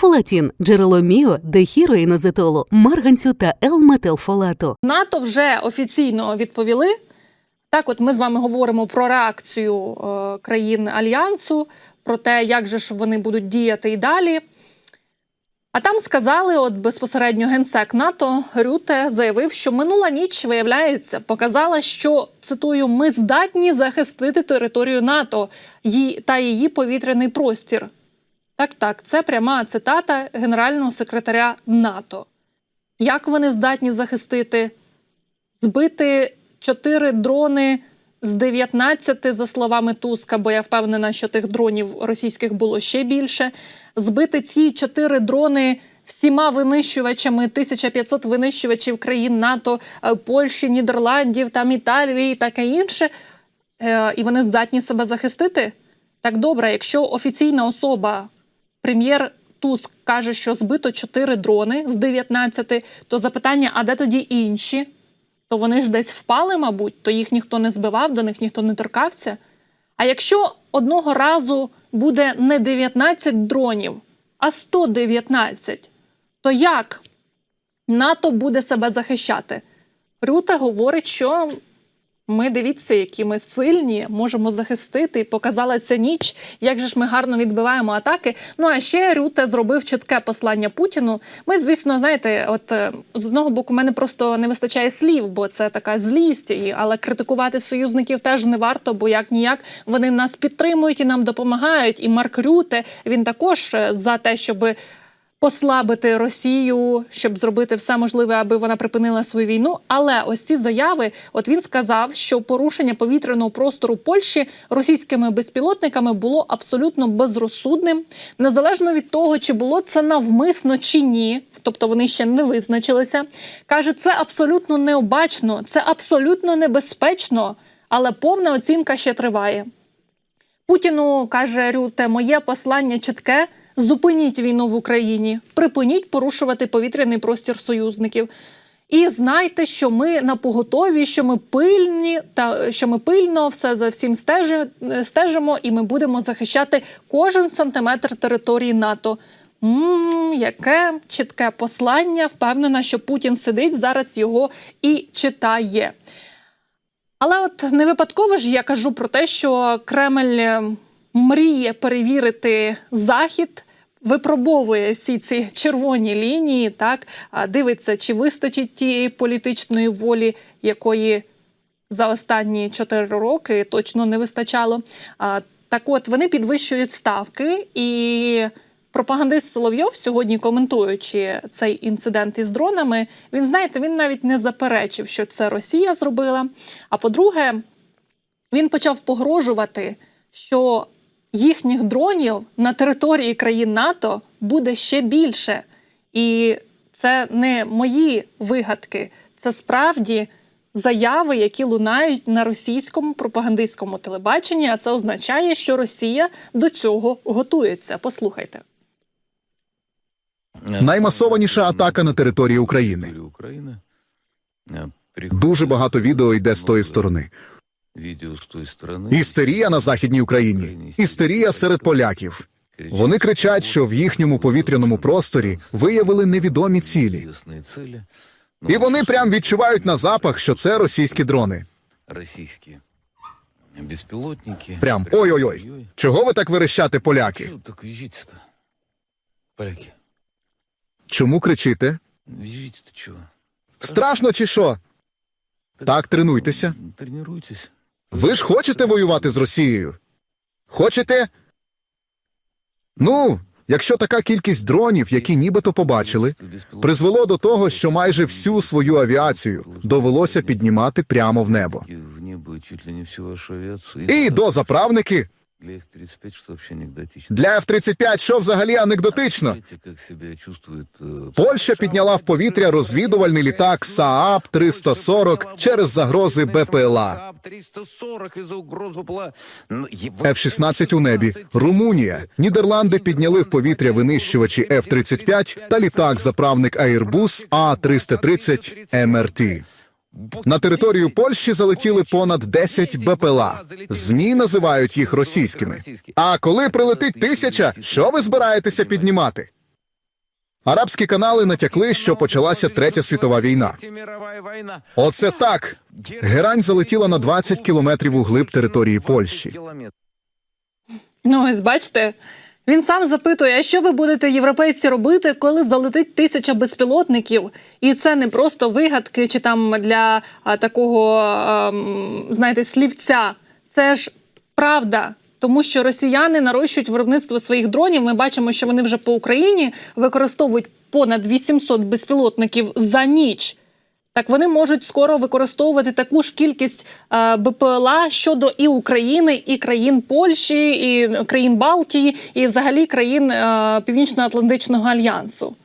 Фолатін джерело міо, дехіроїнозетолу, марганцю та L-метилфолату. НАТО вже офіційно відповіли. Так, от ми з вами говоримо про реакцію е, країн альянсу, про те, як же ж вони будуть діяти і далі. А там сказали, от безпосередньо генсек НАТО Рюте заявив, що минула ніч, виявляється, показала, що цитую, ми здатні захистити територію НАТО та її повітряний простір. Так, так, це пряма цитата генерального секретаря НАТО. Як вони здатні захистити? Збити чотири дрони з 19, за словами Туска, бо я впевнена, що тих дронів російських було ще більше. Збити ці чотири дрони всіма винищувачами, 1500 винищувачів країн НАТО, е, Польщі, Нідерландів, там Італії і таке інше. Е, І вони здатні себе захистити? Так добре, якщо офіційна особа, прем'єр Туск каже, що збито 4 дрони з 19, то запитання: а де тоді інші? То вони ж десь впали, мабуть, то їх ніхто не збивав, до них ніхто не торкався. А якщо одного разу буде не 19 дронів, а 119, то як НАТО буде себе захищати? Рюта говорить, що ми дивіться, які ми сильні, можемо захистити. І показала ця ніч, як же ж ми гарно відбиваємо атаки. Ну а ще Рюте зробив чітке послання Путіну. Ми, звісно, знаєте, от е, з одного боку, мене просто не вистачає слів, бо це така злість. Але критикувати союзників теж не варто, бо як ніяк вони нас підтримують і нам допомагають. І Марк Рюте він також е, за те, щоби послабити Росію, щоб зробити все можливе, аби вона припинила свою війну. Але ось ці заяви, от він сказав, що порушення повітряного простору Польщі російськими безпілотниками було абсолютно безрозсудним, незалежно від того, чи було це навмисно чи ні. Тобто вони ще не визначилися. каже, це абсолютно необачно, це абсолютно небезпечно, але повна оцінка ще триває. Путіну каже Рюте, моє послання чітке: зупиніть війну в Україні, припиніть порушувати повітряний простір союзників. І знайте, що ми на поготові, що ми пильні, та що ми пильно все за всім стежи, стежимо, і ми будемо захищати кожен сантиметр території НАТО. Мм, яке чітке послання. Впевнена, що Путін сидить зараз його і читає. Але от не випадково ж я кажу про те, що Кремль е, мріє перевірити захід. Випробовує всі ці червоні лінії, так дивиться, чи вистачить тієї політичної волі, якої за останні чотири роки точно не вистачало. Так от вони підвищують ставки, і пропагандист Соловйов сьогодні, коментуючи цей інцидент із дронами, він знаєте, він навіть не заперечив, що це Росія зробила. А по-друге, він почав погрожувати, що їхніх дронів на території країн НАТО буде ще більше. І це не мої вигадки, це справді заяви, які лунають на російському пропагандистському телебаченні. А це означає, що Росія до цього готується. Послухайте. Наймасованіша атака на території України. України. Дуже багато відео йде з тої сторони. Відео з тої сторони. Істерія на західній Україні, істерія серед поляків. Вони кричать, що в їхньому повітряному просторі виявили невідомі цілі, і вони прям відчувають на запах, що це російські дрони. Російські безпілотники. Прям ой-ой-ой. Чого ви так верещати, поляки? Так віжіть-то? Поляки, Чому кричите? віжіть-то чого? Страшно чи що? Так, тренуйтеся. Тренуйтесь. Ви ж хочете воювати з Росією? Хочете? Ну, якщо така кількість дронів, які нібито побачили, призвело до того, що майже всю свою авіацію довелося піднімати прямо в небо. І дозаправники Для F-35, что вообще анекдотично. для F-35, що взагалі анекдотично. Польща підняла в повітря розвідувальний літак СААП 340 через загрози БПЛА. 340 из-за угроз БПЛА. Ну, е- F-16 у небі. Румунія. Нідерланди підняли в повітря винищувачі F-35 та літак-заправник Airbus А-330 МРТ. На територію Польщі залетіли понад 10 БПЛА. ЗМІ називають їх російськими. А коли прилетить тисяча, що ви збираєтеся піднімати? Арабські канали натякли, що почалася третя світова війна. Оце так. Герань залетіла на 20 кілометрів у глиб території Польщі. Ну, ось бачите. Він сам запитує, а що ви будете європейці робити, коли залетить тисяча безпілотників? І це не просто вигадки чи там для а, такого, ем, знаєте, слівця. Це ж правда. Тому що росіяни нарощують виробництво своїх дронів. Ми бачимо, що вони вже по Україні використовують понад 800 безпілотників за ніч. Так вони можуть скоро використовувати таку ж кількість е, БПЛА щодо і України, і країн Польщі, і країн Балтії, і взагалі країн е, Північно-Атлантичного альянсу.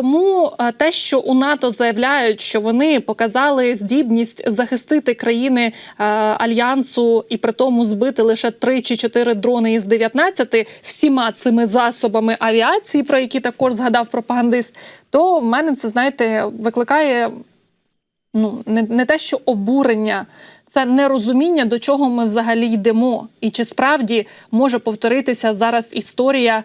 Тому е, те, що у НАТО заявляють, що вони показали здібність захистити країни е, альянсу і при тому збити лише 3 чи 4 дрони із 19 всіма цими засобами авіації, про які також згадав пропагандист, то в мене це знаєте викликає ну не, не те, що обурення, це нерозуміння, до чого ми взагалі йдемо, і чи справді може повторитися зараз історія.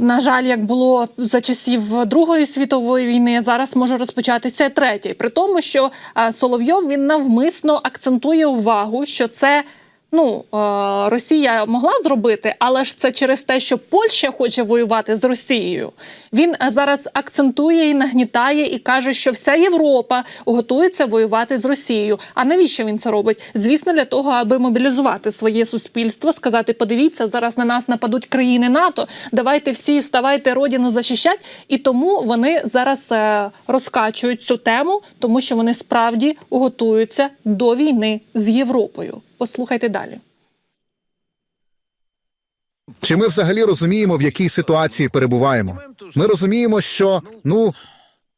На жаль, як було за часів Другої світової війни, зараз може розпочатися третій. При тому, що е, Соловйов він навмисно акцентує увагу, що це ну е, Росія могла зробити, але ж це через те, що Польща хоче воювати з Росією. Він е, зараз акцентує і нагнітає і каже, що вся Європа готується воювати з Росією. А навіщо він це робить? Звісно, для того, аби мобілізувати своє суспільство, сказати: подивіться, зараз на нас нападуть країни НАТО. Давайте всі ставайте родину захищать. І тому вони зараз е, розкачують цю тему, тому що вони справді готуються до війни з Європою. Послухайте далі. Чи ми взагалі розуміємо, в якій ситуації перебуваємо? Ми розуміємо, що ну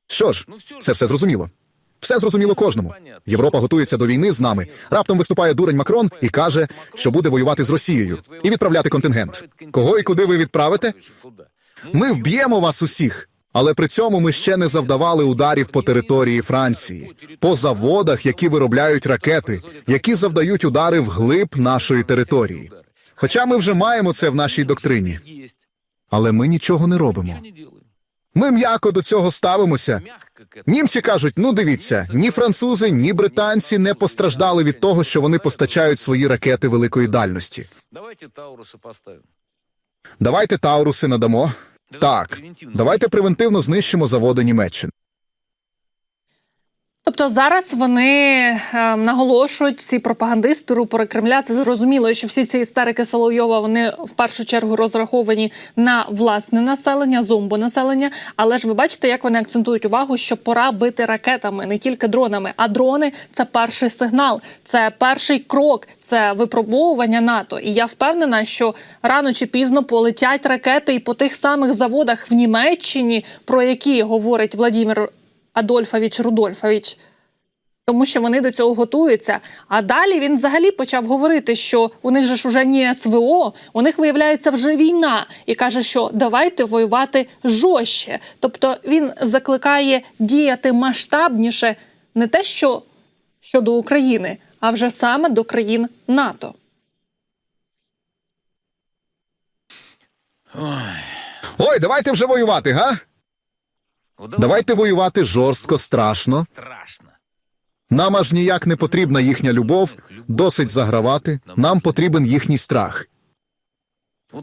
що ж, це все зрозуміло. Все зрозуміло кожному. Європа готується до війни з нами. Раптом виступає дурень Макрон і каже, що буде воювати з Росією і відправляти контингент. Кого і куди ви відправите? Ми вб'ємо вас усіх. Але при цьому ми ще не завдавали ударів по території Франції, по заводах, які виробляють ракети, які завдають удари вглиб нашої території. Хоча ми вже маємо це в нашій доктрині, але ми нічого не робимо. Ми м'яко до цього ставимося. Німці кажуть: ну дивіться, ні французи, ні британці не постраждали від того, що вони постачають свої ракети великої дальності. Давайте Таурусы поставим. Давайте Тауруси надамо. Так, давайте превентивно знищимо заводи Німеччини. Тобто зараз вони е, наголошують ці пропагандисти рупори Кремля. Це зрозуміло, що всі ці істерики Соловйова вони в першу чергу розраховані на власне населення, зомбонаселення. Але ж ви бачите, як вони акцентують увагу, що пора бити ракетами, не тільки дронами, а дрони це перший сигнал, це перший крок, це випробовування НАТО. І я впевнена, що рано чи пізно полетять ракети і по тих самих заводах в Німеччині, про які говорить Владимир Адольфович Рудольфович. Тому що вони до цього готуються. А далі він взагалі почав говорити, що у них же ж уже не СВО, у них виявляється вже війна, і каже, що давайте воювати жорстче. Тобто він закликає діяти масштабніше не те, що щодо України, а вже саме до країн НАТО. Ой, давайте вже воювати, га? Давайте воювати жорстко, страшно. Нам аж ніяк не потрібна їхня любов, досить загравати. Нам потрібен їхній страх.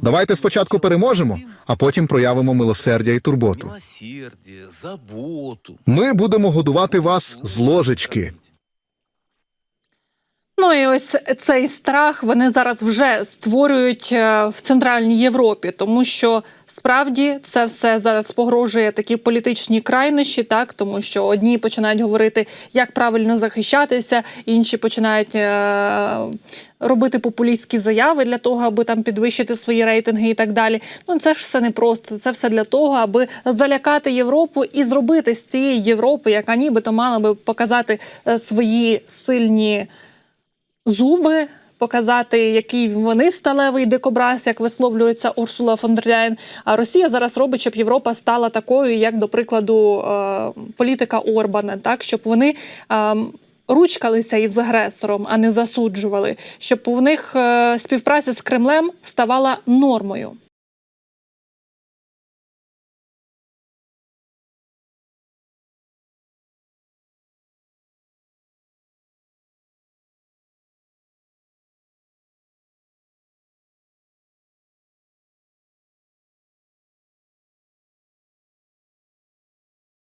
Давайте спочатку переможемо, а потім проявимо милосердя і турботу. Ми будемо годувати вас з ложечки. Ну і ось цей страх вони зараз вже створюють е, в центральній Європі, тому що справді це все зараз погрожує такі політичні крайнощі, так тому що одні починають говорити, як правильно захищатися, інші починають е, робити популістські заяви для того, аби там підвищити свої рейтинги і так далі. Ну це ж все непросто. Це все для того, аби залякати Європу і зробити з цієї Європи, яка нібито мала би показати е, свої сильні зуби, показати, який вони сталевий дикобраз, як висловлюється Урсула фон дер Ляєн. А Росія зараз робить, щоб Європа стала такою, як, до прикладу, е, політика Орбана, так щоб вони. е, Ручкалися із агресором, а не засуджували, щоб у них е, співпраця з Кремлем ставала нормою.